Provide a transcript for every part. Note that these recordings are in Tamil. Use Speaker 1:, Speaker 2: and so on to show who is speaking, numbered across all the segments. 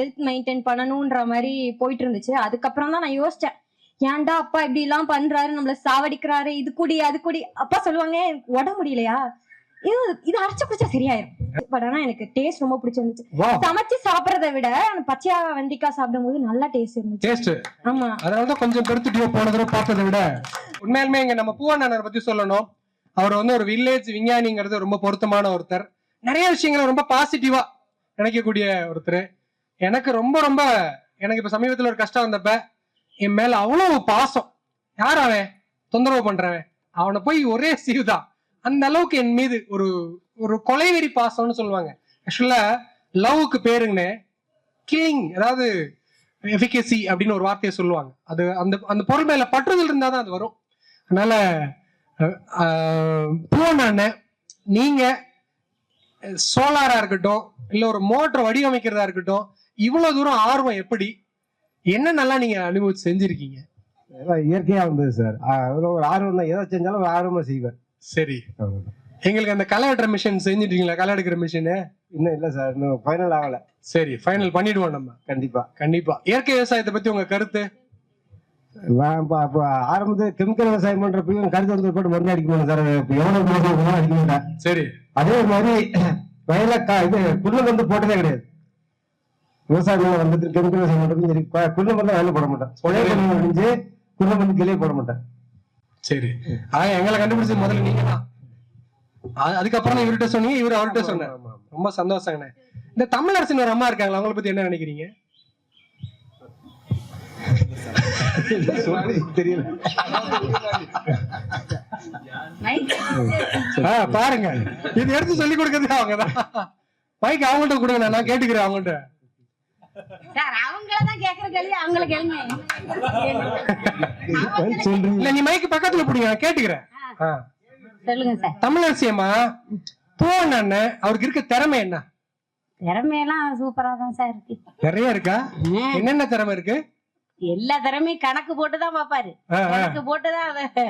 Speaker 1: ஹெல்த் மெயின்டைன் பண்ணணும்ன்ற மாதிரி போயிட்டு இருந்துச்சு அதுக்கப்புறம் தான் நான் யோசிச்சேன். ஏன்டா அப்பா இப்படி எல்லாம் பண்றாரு நம்மள சாவடிக்கிறாரு இது குடி அது குடி. அப்பா சொல்லுவாங்க உடம்பு முடியலையா? இது இது அரைச்சு குடிச்சா சரியாயிரும். பட் ஆனா எனக்கு டேஸ்ட் ரொம்ப பிடிச்சிருந்துச்சு. சமைச்சு சாப்பிடறத விட அந்த பச்சையா வெண்டிக்காய் சாப்பிடும் போது நல்லா டேஸ்ட் இருந்துச்சு.
Speaker 2: டேஸ்ட்
Speaker 1: ஆமா.
Speaker 2: அதனாலதான் கொஞ்சம் பெருத்துட்டியோ போன தடவை பார்த்ததை விட உண்மையாலுமே இங்க நம்ம பூவண்ணனை பத்தி சொல்லணும். அவர் வந்து ஒரு வில்லேஜ் விஞ்ஞானிங்கிறது ரொம்ப பொருத்தமான ஒருத்தர். நிறைய விஷயங்களை ரொம்ப பாசிட்டிவா நினைக்கக்கூடிய ஒருத்தர். எனக்கு ரொம்ப ரொம்ப எனக்கு இப்ப சமீபத்துல ஒரு கஷ்டம் வந்தப்ப என் மேல அவ்வளவு பாசம். யார் அவன்? தொந்தரவு பண்றவன். அவனை போய் ஒரே சீவுதான் அந்த அளவுக்கு என் மீது ஒரு ஒரு கொலைவெறி பாசம்னு சொல்லுவாங்க. ஆக்சுவலா லவ்வுக்கு பேருங்கன்னு கில்லிங் அதாவது எஃபிகசி அப்படின்னு ஒரு வார்த்தையை சொல்லுவாங்க. அது அந்த அந்த பொருள் மேல பற்றுதல் இருந்தா தான் அது வரும். அதனால பூவண்ண நீங்க சோலாரா இருக்கட்டும் இல்ல ஒரு மோட்டர் வடிவமைக்கிறதா இருக்கட்டும் இவ்வளவு தூரம் ஆர்வம் எப்படி? என்னென்னலாம் நீங்க அனுபவிச்சு செஞ்சிருக்கீங்க?
Speaker 3: எல்லாம் இயற்கையா வந்தது சார். அதில் ஒரு ஆர்வம் தான் எதை செஞ்சாலும் ஒரு ஆர்வமா செய்வேன்.
Speaker 2: சரி. எங்களுக்கு அந்த களை வெட்டுற மிஷின் செஞ்சிட்டீங்களா களை எடுக்கிற மிஷின்
Speaker 3: இன்னும் இல்லை சார். இன்னும் ஃபைனல் ஆகல.
Speaker 2: சரி ஃபைனல் பண்ணிடுவோம் நம்ம.
Speaker 3: கண்டிப்பா.
Speaker 2: கண்டிப்பா. இயற்கை விவசாயத்தை பத்தி உங்க கருத்து?
Speaker 3: ஆரம்பத்தில் கெமிக்கல் விவசாயம் பண்றப்பையும் கருத்து வந்து போட்டு மருந்து அடிக்க மாட்டேன் சார். இப்போ எவ்வளோ போட்டு அடிக்க மாட்டேன்
Speaker 2: சரி.
Speaker 3: அதே மாதிரி வயல இது புல்லு வந்து போட்டதே கிடையாது. விவசாயம் மேல வந்துட்டு கெமிக்கல் விவசாயம் பண்றதும் சரி ப- புல்லு மருந்து வயல போட மாட்டேன். ஒரே பண்ணி அடிஞ்சு புல்லு மருந்து கிளியே போட மாட்டேன்.
Speaker 2: சரி. ஆ எங்களை கண்டுபிடிச்சது முதல்ல நீங்க தான் அதுக்கப்புறம் தான் இவர்கிட்ட சொன்னீங்க இவர் அவர்கிட்ட
Speaker 3: ஆமா.
Speaker 2: ரொம்ப சந்தோஷங்கண்ணே இந்த தமிழரசன் ஒரு அம்மா இருக்காங்களா? அவங்கள பத்தி என்ன நினைக்கிறீங்க?
Speaker 3: தெரியல.
Speaker 2: பாருங்க. இது எடுத்து சொல்லி கொடுக்கறது அவங்கதான். மைக் அவங்கள்ட்ட கொடுங்க நான் கேட்டுக்கிறேன் அவங்கள்ட்ட.
Speaker 4: சார் அவங்கள தான் கேக்குற கேள்வி அவங்கள கேளுங்க
Speaker 3: சொல்றீங்க
Speaker 2: இல்ல நீ மைக் பக்கத்துல பிடிங்க கேட்டுக்கிறேன்.
Speaker 4: சொல்லுங்க சார்.
Speaker 2: தமிழரசி அம்மா போன அண்ணன் அவருக்கு இருக்க திறமை என்ன?
Speaker 4: திறமையெல்லாம் சூப்பரா தான் சார் இருக்கு.
Speaker 2: நிறைய இருக்கா? என்னென்ன திறமை இருக்கு?
Speaker 4: எல்லா திறமையும் கணக்கு போட்டு தான் பாப்பாரு. கணக்கு போட்டு தான் அத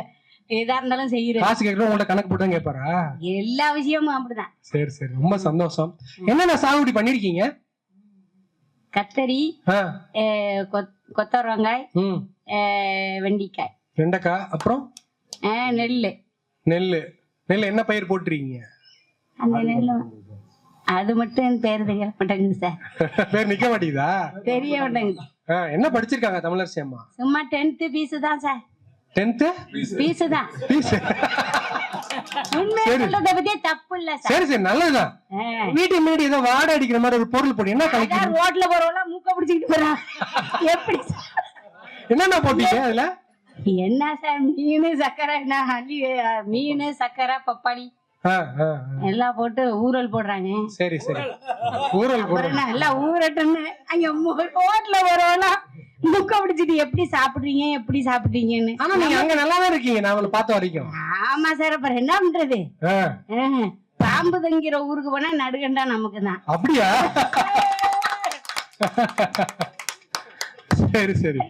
Speaker 4: எதா இருந்தாலும் செய்யறாரு
Speaker 2: காசு கேட்கறோம் உங்கள்ட்ட கணக்கு போட்டு தான் கேட்பாரா?
Speaker 4: எல்லா விஷயமும் அப்படிதான்.
Speaker 2: சரி சரி. ரொம்ப சந்தோஷம். என்னென்ன சாகுபடி பண்ணிருக்கீங்க
Speaker 4: கத்தரி கொத்தவரங்காய் வெண்டிக்காய்.
Speaker 2: வெண்டைக்காய் அப்புறம்?
Speaker 4: அஹ், நெல்லு.
Speaker 2: நெல்லு. நெல் என்ன பயிர் போட்டிருக்கீங்க?
Speaker 4: அந்த நெல்லு. அது மட்டும் பேர் தெரிய மாட்டேங்குது சார்.
Speaker 2: பேர் நிக்க மாட்டேங்குதா?
Speaker 4: தெரிய மாட்டேங்குது.
Speaker 2: என்ன படிச்சிருக்காங்க தமிழரசி அம்மா?
Speaker 4: சும்மா டென்த் பீஸ் தான் சார்.
Speaker 2: டென்த்து
Speaker 4: பீஸ் தான். உண்மையை
Speaker 2: சரி.
Speaker 4: சொல்றதை பத்தி தப்பு இல்ல சார்.
Speaker 2: சரி சரி நல்லதுதான்.
Speaker 4: அஹ்.
Speaker 2: வீட்டுக்கு முன்னாடி ஏதோ வாடை அடிக்கிற மாதிரி ஒரு பொருள் போட்டு என்ன கலக்கி
Speaker 4: ரோட்ல போறவங்க மூக்க பிடிச்சிக்கிட்டு போறா. எப்படி?
Speaker 2: என்னென்ன போட்டீங்க அதுல?
Speaker 4: என்ன சார் மீன் சக்கரை என்ன அள்ளி மீன் சக்கரை பப்பாளி. எல்லாம் போட்டு ஊறல் போடுறாங்க.
Speaker 2: சரி சரி. ஊரல்
Speaker 4: என்ன எல்லாம் ஊறட்டுன்னு அங்க ரோட்ல போறவனா முக்க பிடிச்சிட்டு எப்படி சாப்பிடுறீங்க எப்படி சாப்பிடுறீங்கன்னு.
Speaker 2: ஆனா நீங்க அங்க நல்லாவே இருக்கீங்க. நான் உங்களை பார்த்த வரைக்கும்.
Speaker 4: ஆமா சார் அப்புறம் என்ன பண்றது? பாம்பு தங்கிற ஊருக்கு போனா நடுகண்டா நமக்கு தான்
Speaker 2: அப்படியா? சரி சரி.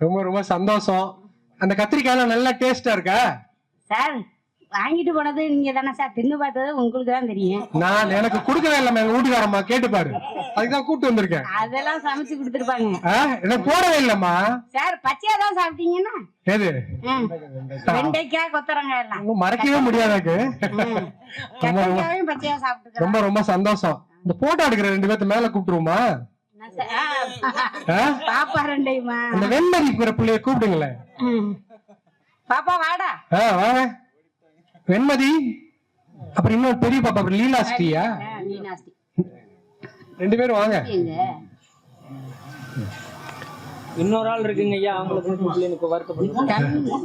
Speaker 2: ரொம்ப ரொம்ப சந்தோஷம். அந்த கத்திரிக்காயெல்லாம் நல்லா டேஸ்டா இருக்கா?
Speaker 4: சார் வாங்கிட்டு போனது நீங்க தானே சார் தின்னு பார்த்தது உங்களுக்கு தான் தெரியும்.
Speaker 2: நான் எனக்கு கொடுக்கவே இல்லை எங்க வீட்டுக்காரம்மா கேட்டு பாரு. அதுக்குதான் கூட்டு வந்திருக்கேன்.
Speaker 4: அதெல்லாம் சமைச்சு கொடுத்துருப்பாங்க.
Speaker 2: ஆ, எனக்கு போடவே இல்லம்மா.
Speaker 4: சார் பச்சையா தான் சாப்பிட்டீங்கன்னா?
Speaker 2: எது?
Speaker 4: வெண்டைக்காய் எல்லாம்
Speaker 2: மறக்கவே
Speaker 4: பச்சையா சாப்பிட்டுக்கலாம்
Speaker 2: ரொம்ப ரொம்ப சந்தோஷம். இந்த போட்டோ எடுக்கிற ரெண்டு பேர்த்த மேல?
Speaker 4: ஆஹ், பாப்பா ரெண்டையுமா?
Speaker 2: அந்த வெண்மதி இருக்கிற பிள்ளைய கூப்பிடுங்களேன்.
Speaker 4: பாப்பா வாடா.
Speaker 2: ஆ வாங்க. வெண்மதி அப்புறம் இன்னொரு பெரிய பாப்பா அப்புறம் லீலாஸ்ரீயா? ரெண்டு பேரும் வாங்க.
Speaker 5: இன்னொரு ஆள் இருக்குங்க ஐயா அவங்களுக்கு எனக்கு வருத்தப்படுது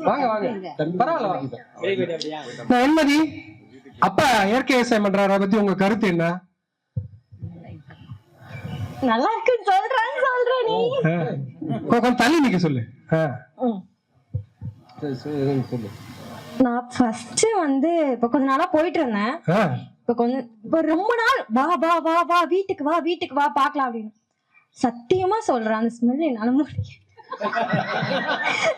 Speaker 2: வாங்க வாங்க. பரவாயில்ல வாங்க. வெண்மதி அப்பா இயற்கை விவசாயம் பண்றார. பத்தி உங்க கருத்து என்ன?
Speaker 1: நல்லா இருக்குன்னு சொல்றான்னு சொல்ற நீ.
Speaker 2: ஆ. கொ- கொஞ்சம் தள்ளி நிக்க சொல்லு. ஆ.
Speaker 1: ம்.
Speaker 3: சொல்லு
Speaker 1: நான் ஃபர்ஸ்ட் வந்து இப்ப கொஞ்ச நாளா போயிட்டு இருந்தேன்.
Speaker 2: ஆ.
Speaker 1: இப்ப கொஞ்சம் இப்ப ரொம்ப நாள் வா வா வா வா வீட்டுக்கு வா வீட்டுக்கு வா பார்க்கலாம் அப்படின்னு. சத்தியமா சொல்றேன் அந்த ஸ்மெல் என்னால முடியும்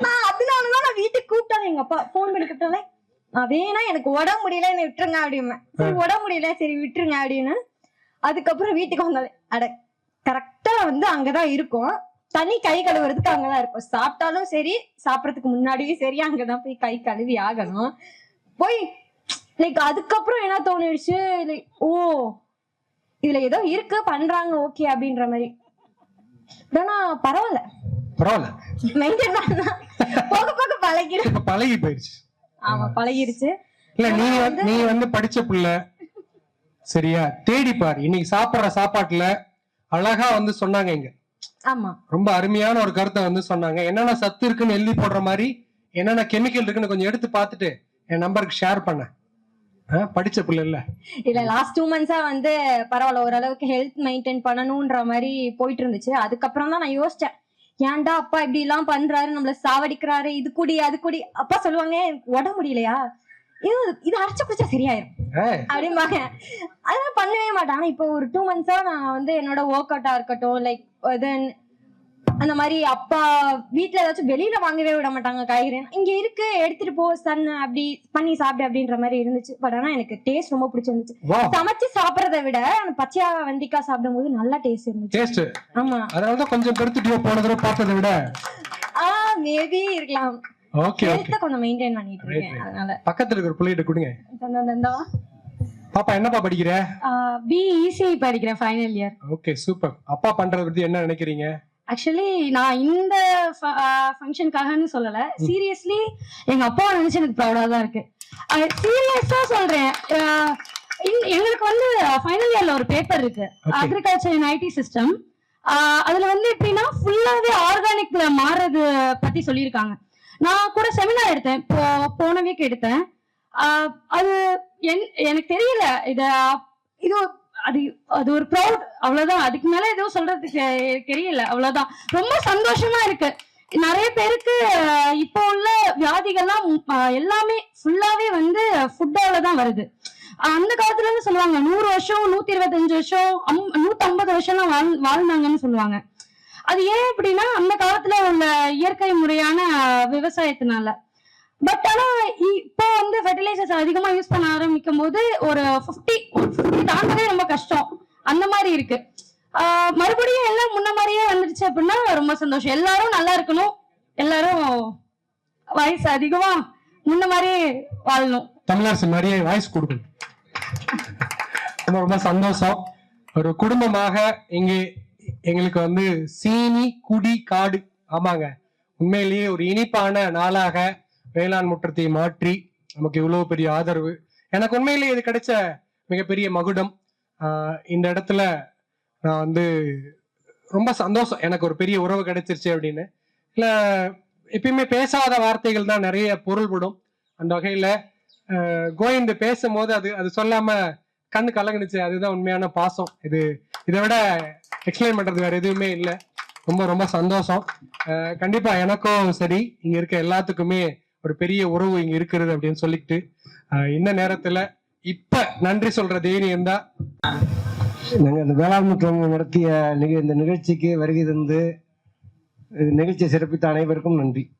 Speaker 1: நான் அதனாலதான் நான் வீட்டுக்கு கூப்பிட்டாங்க எங்க அப்பா போன் பண்ணி கூப்பிட்டாலே நான் வேணா எனக்கு உடம்பு முடியல என்னை விட்டுருங்க அப்படின்னு. சரி உடம்பு முடியல சரி விட்டுருங்க அப்படின்னு. அதுக்கப்புறம் வீட்டுக்கு வந்தாலே அட கரெக்டா வந்து அங்கதான் இருக்கும். தனி கை கழுவுறதுக்கு அங்கதான் இருக்கும். சாப்பிட்டாலும் சரி சாப்பிடறதுக்கு முன்னாடியும் சரி அங்கதான் போய் கை கழுவி ஆகணும். போய் லைக் அதுக்கப்புறம் என்ன தோணிடுச்சு? லைக் ஓ இதுல ஏதோ இருக்கு பண்றாங்க ஓகே அப்படின்ற மாதிரி. ஆனா பரவாயில்ல.
Speaker 2: பரவாயில்ல.
Speaker 1: மெயின்டைன் பண்ணா. போக போக பழகிடும்
Speaker 2: இப்ப பழகி போயிடுச்சு.
Speaker 1: ஆமா பழகிருச்சு.
Speaker 2: இல்ல நீ வந்து நீ வந்து படிச்ச பிள்ளை. சரியா? தேடி பாரு. இன்னைக்கு சாப்பிடுற சாப்பாட்டுல அழகா வந்து சொன்னாங்க இங்க.
Speaker 1: ஆமா.
Speaker 2: ரொம்ப அருமையான ஒரு கருத்தை வந்து சொன்னாங்க. என்னென்ன சத்து இருக்குன்னு எழுதி போடுற மாதிரி என்னென்ன கெமிக்கல் இருக்குன்னு கொஞ்சம் எடுத்து பார்த்துட்டு என் நம்பருக்கு ஷேர் பண்ண. படிச்ச பிள்ளை இல்ல.
Speaker 1: இல்ல லாஸ்ட் டூ மந்த்ஸா வந்து பரவாயில்ல ஓரளவுக்கு ஹெல்த் மெயின்டைன் பண்ணணும்ன்ற மாதிரி போயிட்டு இருந்துச்சு அதுக்கப்புறம் தான் நான் யோசிச்சேன். ஏன்டா அப்பா இப்படி எல்லாம் பண்றாரு நம்மள சாவடிக்கிறாரு இது குடி அது குடி அப்பா சொல்லுவாங்க உடம்பு முடியலையா? இது இது அரைச்சு குடிச்சா சரியாயிரும். அப்படிம்பாங்க. அதெல்லாம் பண்ணவே மாட்டேன். ஆனா இப்போ ஒரு டூ மந்த்ஸா நான் வந்து என்னோட ஒர்க் அவுட்டா இருக்கட்டும் லைக் தென் அந்த மாதிரி அப்பா வீட்ல ஏதாச்சும் வெளியில வாங்கவே விட மாட்டாங்க காய்கறி இங்க இருக்கு எடுத்துட்டு போ சன் அப்படி பண்ணி சாப்பிடு அப்படின்ற மாதிரி இருந்துச்சு. பட் ஆனா எனக்கு டேஸ்ட் ரொம்ப பிடிச்சிருந்துச்சு. சமைச்சு சாப்பிடறத விட அந்த பச்சையா வெண்டிக்காய் சாப்பிடும் போது நல்லா டேஸ்ட் இருந்துச்சு. ஆமா.
Speaker 2: அதனாலதான் கொஞ்சம் பெருத்துட்டியோ போன தடவை பார்த்ததை விட.
Speaker 1: ஆ மேபி இருக்கலாம்.
Speaker 2: ஓகே ஓகே
Speaker 1: ஹெல்த்த கொஞ்சம் மெயின்டைன் பண்ணிட்டு இருக்கேன். அதனால.
Speaker 2: பக்கத்துல இருக்கிற பிள்ளைகிட்ட கொடுங்க. பாப்பா என்னப்பா படிக்கிற?
Speaker 5: பிஇசி படிக்கிறேன் ஃபைனல் இயர்
Speaker 2: ஓகே சூப்பர் அப்பா பண்றத பத்தி என்ன நினைக்கிறீங்க?
Speaker 5: ஆக்சுவலி நான் இந்த ஃபங்க்ஷனுக்காகன்னு சொல்லல. சீரியஸ்லி எங்க அப்பாவை நினைச்சு எனக்கு ப்ரௌடா தான் இருக்கு. சீரியஸா சொல்றேன். எங்களுக்கு வந்து ஃபைனல் இயர்ல ஒரு பேப்பர் இருக்கு. அக்ரிகல்ச்சர் இன் ஐடி சிஸ்டம் அதுல வந்து எப்படின்னா ஃபுல்லாவே ஆர்கானிக்ல மாறுறது பத்தி சொல்லியிருக்காங்க. நான் கூட செமினார் எடுத்தேன். போன வீக் எடுத்தேன். அது என்- எனக்கு தெரியல. இத இது அது அது ஒரு ப்ரௌட் அவ்வளவுதான். அதுக்கு மேல எதுவும் சொல்றதுக்கு தெரியல. அவ்வளவுதான். ரொம்ப சந்தோஷமா இருக்கு. நிறைய பேருக்கு இப்போ உள்ள வியாதிகள்லாம் எல்லாமே ஃபுல்லாவே வந்து ஃபுட்டால தான் வருது. அந்த காலத்துல இருந்து சொல்லுவாங்க நூறு வருஷம் நூத்தி இருபத்தஞ்சு வருஷம் அம்- நூத்தி ஐம்பது எல்லாம் வாழ் வாழ்ந்தாங்கன்னு சொல்லுவாங்க. அது ஏன் அப்படின்னா அந்த காலத்துல உள்ள இயற்கை முறையான விவசாயத்தினால. பட் ஆனா இ- இப்போ வந்து ஃபெர்டிலைசர்ஸ் அதிகமா யூஸ் பண்ண ஆரம்பிக்கும் போது ஒரு 50 50 தாண்டவே ரொம்ப கஷ்டம். அந்த மாதிரி இருக்கு. மறுபடியும் எல்லாம் முன்ன மாதிரியே வந்துடுச்சு அப்படின்னா ரொம்ப சந்தோஷம். எல்லாரும் நல்லா இருக்கணும். எல்லாரும் வயசு அதிகமா முன்ன மாதிரியே வாழணும்.
Speaker 2: தமிழரசு மாதிரியே வாய்ஸ் கொடுக்கணும் ரொம்ப ரொம்ப சந்தோஷம். ஒரு குடும்பமாக இங்கே எங்களுக்கு வந்து சீனி குடி காடு ஆமாங்க. உண்மையிலேயே ஒரு இனிப்பான நாளாக வேளாண் முற்றத்தை மாற்றி நமக்கு இவ்வளவு பெரிய ஆதரவு. எனக்கு உண்மையிலேயே இது கிடைச்ச மிகப்பெரிய மகுடம். இந்த இடத்துல நான் வந்து ரொம்ப சந்தோஷம். எனக்கு ஒரு பெரிய உறவு கிடைச்சிருச்சு அப்படின்னு. இல்லை எப்பயுமே பேசாத வார்த்தைகள் தான் நிறைய பொருள்படும். அந்த வகையில் ஆஹ் கோவிந்த் பேசும்போது அது அது சொல்லாமல் கண்ணு கலங்குனுச்சு. அதுதான் உண்மையான பாசம். இது இதை விட எக்ஸ்பிளைன் பண்ணுறது வேறு எதுவுமே இல்லை. ரொம்ப ரொம்ப சந்தோஷம். கண்டிப்பாக எனக்கும் சரி. இங்கே இருக்க எல்லாத்துக்குமே ஒரு பெரிய உறவு இங்கே இருக்கிறது அப்படின்னு சொல்லிட்டு இந்த நேரத்தில் இப்ப நன்றி சொல்ற தைரியம் தான்
Speaker 3: நாங்கள் இந்த வேளாண் நடத்திய இந்த நிகழ்ச்சிக்கு வருகை தந்து நிகழ்ச்சியை சிறப்பித்த அனைவருக்கும் நன்றி.